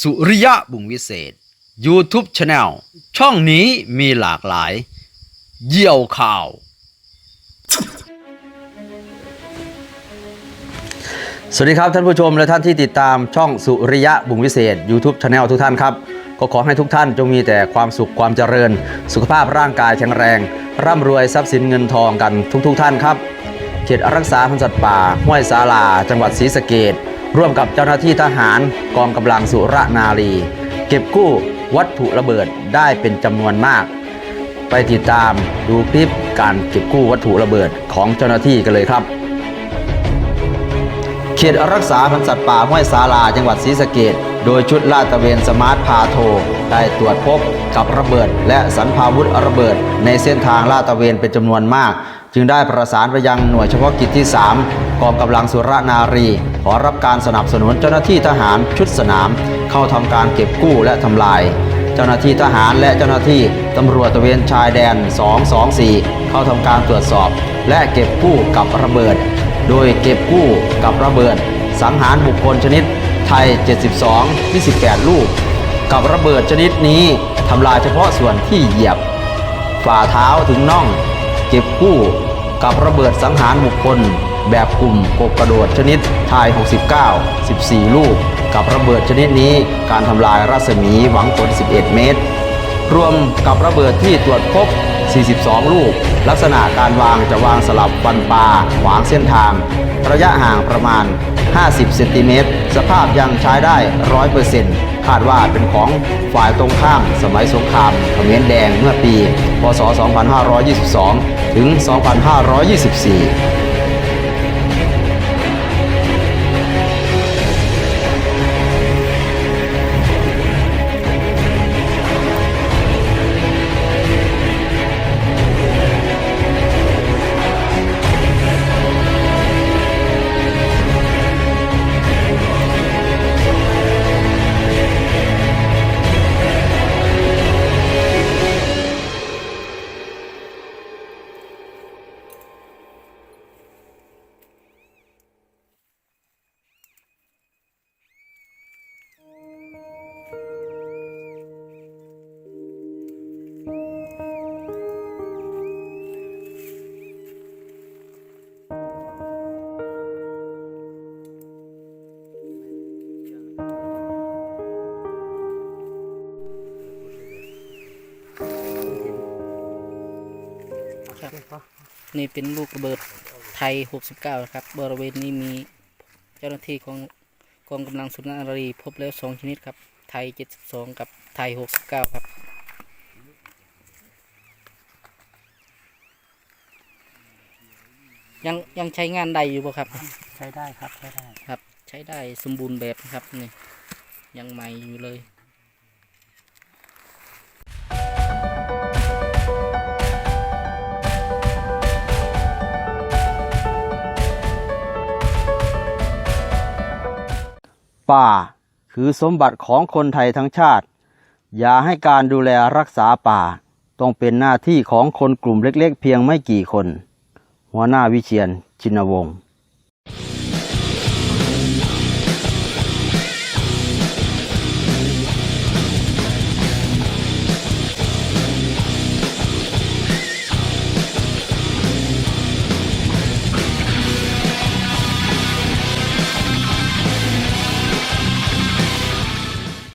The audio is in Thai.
สุริยะบุงวิเศษ YouTube Channel ช่องนี้มีหลากหลาย เยี่ยวข่าว สวัสดีครับท่านผู้ชมและท่านที่ติดตามช่องสุริยะบุงวิเศษ YouTube Channel ทุกท่านครับ ก็ขอให้ทุกท่านจงมีแต่ความสุขความเจริญ สุขภาพร่างกายแข็งแรง ร่ำรวยทรัพย์สินเงินทองกันทุกๆทท่านครับ เขตรักษาพันธุ์สัตว์ป่าห้วยสาลา จังหวัดศรีสะเกด ร่วมกับเจ้าหน้าที่ทหารกองกำลังสุรนารี เก็บกู้วัตถุระเบิดได้เป็นจำนวนมาก ไปติดตามดูคลิปการเก็บกู้วัตถุระเบิดของเจ้าหน้าที่กันเลยครับ เขตรักษาพันธุ์สัตว์ป่าห้วยสาลาจังหวัดศรีสะเกดโดยชุดลาดตระเวนสมาร์ทพาโท ได้ตรวจพบกับระเบิด และสันพาวุธระเบิด ในเส้นทางลาดตระเวนเป็นจำนวนมาก จึงได้ประสานไปยังหน่วยเฉพาะกิจที่ 3 กองกำลังสุรนารี ขอรับการสนับสนุนเจ้าหน้าที่ทหารชุดสนาม เข้าทำการเก็บกู้และทำลาย เจ้าหน้าที่ทหารและเจ้าหน้าที่ตำรวจตะเวนชายแดน 224 เข้าทำการตรวจสอบ และเก็บกู้กับระเบิด โดยเก็บกู้กับระเบิด สังหารบุคคลชนิด ไทย 72 28 ลูก กับระเบิดชนิดนี้ทำลายเฉพาะส่วนที่เหยียบ ฝ่าเท้าถึงน่อง เก็บกู้กับระเบิดสังหารบุคคล แบบกลุ่มกบกระโดดชนิดทาย 69 14 ลูก กับระเบิดชนิดนี้การทำลายรัศมีหวังผล 11 เมตร รวมกับระเบิดที่ตรวจพบ 42 ลูก ลักษณะการวางจะวางสลับฟันปลาขวางเส้นทาง ระยะห่างประมาณ 50 เซนติเมตร สภาพยังใช้ได้ 100%คาดว่าเป็นของฝ่ายตรงข้ามสมัยสงครามเขมรแดงเมื่อปี พศ 2522 ถึง 2524 นี่เป็นลูกระเบิดไทย 69 ครับ บริเวณนี้มีเจ้าหน้าที่ของกองกำลังสุนทรีพบแล้ว 2 ชนิดครับ ไทย 72 กับไทย 69 ครับยังยังใช้งานได้อยู่บ่ครับ ใช้ได้ครับ ใช้ได้ครับ ใช้ได้สมบูรณ์แบบนะครับนี่ยังใหม่อยู่เลย ป่า คือสมบัติของคนไทยทั้งชาติ อย่าให้การดูแลรักษาป่า ต้องเป็นหน้าที่ของคนกลุ่มเล็กๆ เพียงไม่กี่คน หัวหน้าวิเชียนชินวงศ์